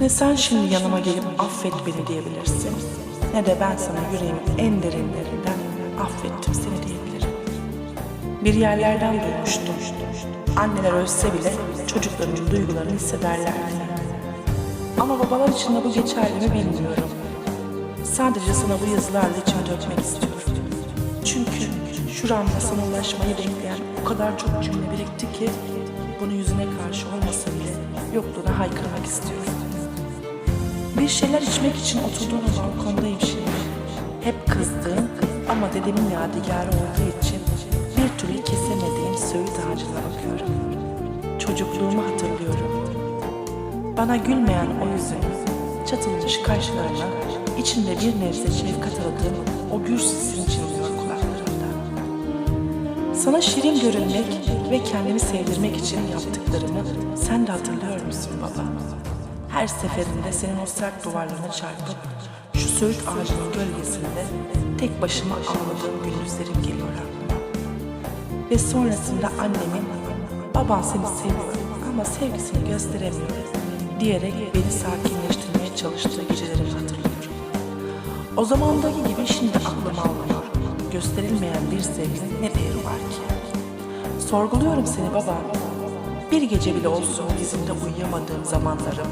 Ne sen şimdi yanıma gelip affet beni diyebilirsin. Ne de ben sana yüreğimin en derinlerinden affettim seni diyebilirim. Bir yerlerden duymuştum. Anneler ölse bile çocuklarının duygularını hissederlerdi. Ama babalar için de bu geçerli mi bilmiyorum. Sadece sana bu yazılarla içimi dökmek istiyorum. Çünkü şuramda sana ulaşmayı bekleyen o kadar çok cümle birikti ki bunu yüzüne karşı olmasa bile yokluğuna haykırmak istiyorum. Bir şeyler içmek için oturduğum balkondayım şimdi. Hep kızdığım ama dedemin yadigarı olduğu için bir türlü kesemediğim söğüt ağacına bakıyorum. Çocukluğumu hatırlıyorum. Bana gülmeyen o yüzün, çatılmış kaşlarına içinde bir nebze şefkat aradığım o gür sesin çınlıyor kulaklarımda. Sana şirin görünmek ve kendimi sevdirmek için yaptıklarımı sen de hatırlıyor musun baba? Her seferinde senin o sert duvarlarına çarpıp şu söğüt ağacının gölgesinde tek başıma ağladığım gündüzlerim geliyor aklıma. Ve sonrasında annemin baban seni seviyor ama sevgisini gösteremiyor diyerek beni sakinleştirmeye çalıştığı gecelerimi hatırlıyorum. O zamandaki gibi şimdi aklım almıyor. Gösterilmeyen bir sevginin ne değeri var ki? Sorguluyorum seni baba. Bir gece bile olsun dizimde uyuyamadığım zamanlarım,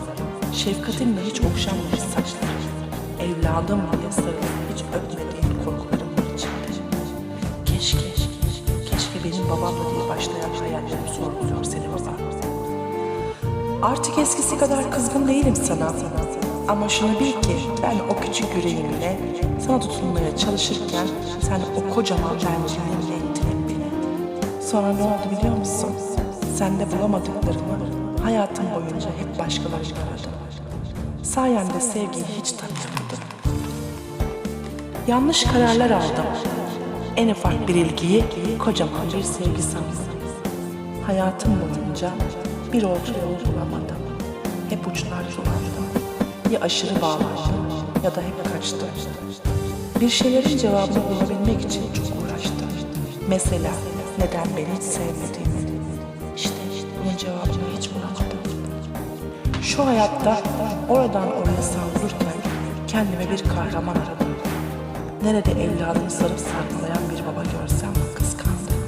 şefkatinle hiç okşanmamış saçlarım, evladım diye sarılıp hiç öpmediğim korkularım var içimde. Keşke, keşke benim babamla diye başlayan hayallerim sorguluyor seni baba. Artık eskisi kadar kızgın değilim sana. Ama şunu bil ki ben o küçük yüreğimle sana tutunmaya çalışırken sen o kocaman mercimeğinle ittin hep beni. Sonra ne oldu biliyor musun? Sende bulamadıklarımı hayatım boyunca hep başkalarıyla aradım. Sayende sevgiyi hiç tanıyamadım. Yanlış kararlar aldım. En ufak bir ilgiyi kocaman bir sevgi sandım. Hayatım boyunca bir orta yol bulamadım. Hep uçlar dolandım. Ya aşırı bağlandım ya da hep kaçtım. Bir şeylerin cevabını bulabilmek için çok uğraştım. Mesela neden beni hiç sevmediğimi. Bunun cevabını hiç bulamadım. Şu hayatta oradan oraya savrulurken kendime bir kahraman aradım. Nerede evladını sarıp sarmalayan bir baba görsem kıskandım.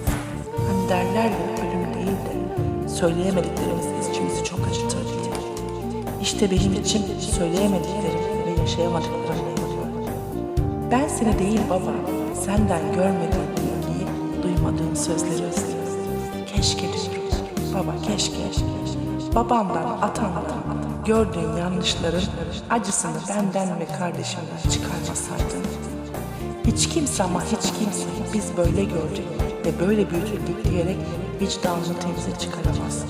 Hani derler ya ölüm değil de söyleyemediklerimiz içimizi çok acıtır diye. İşte benim için söyleyemediklerim ve yaşayamadıklarım. Ben seni değil baba, senden görmediğim ilgiyi, duymadığım sözleri özlüyorum. Keşke diyorum, baba keşke. Babamdan, atandan gördüğün yanlışların acısını benden ve kardeşimden çıkarmasaydın. Hiç kimse ama hiç kimse biz böyle gördük ve böyle büyütüldük diyerek vicdanını temize çıkaramaz.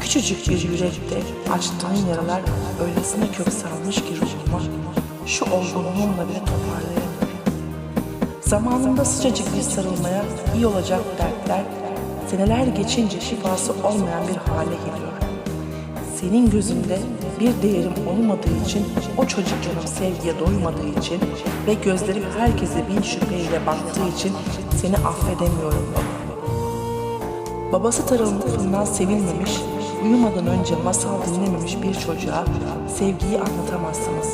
Küçücük bir yürekte açtığın yaralar öylesine kök salmış ki ruhuma şu olgunluğumla bile toparlayamıyorum. Zamanında sıcacık bir sarılmaya iyi olacak dertler seneler geçince şifası olmayan bir hale geliyor. Senin gözünde bir değerim olmadığı için, o çocukların sevgiye doymadığı için ve gözlerim herkese bin şüpheyle baktığı için seni affedemiyorum baba. Babası tarafından sevilmemiş, uyumadan önce masal dinlememiş bir çocuğa sevgiyi anlatamazsınız.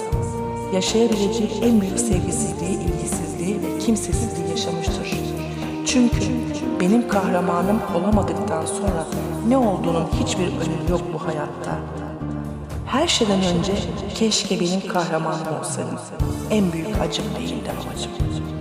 Yaşayabileceği en büyük sevgisizliği, ilgisizliği ve kimsesizliği yaşamıştır. Çünkü benim kahramanım olamadıktan sonra ne olduğunun hiçbir önemi yok bu hayatta. Her şeyden önce keşke benim kahramanım olsaydın. En büyük acım değildi babacığım.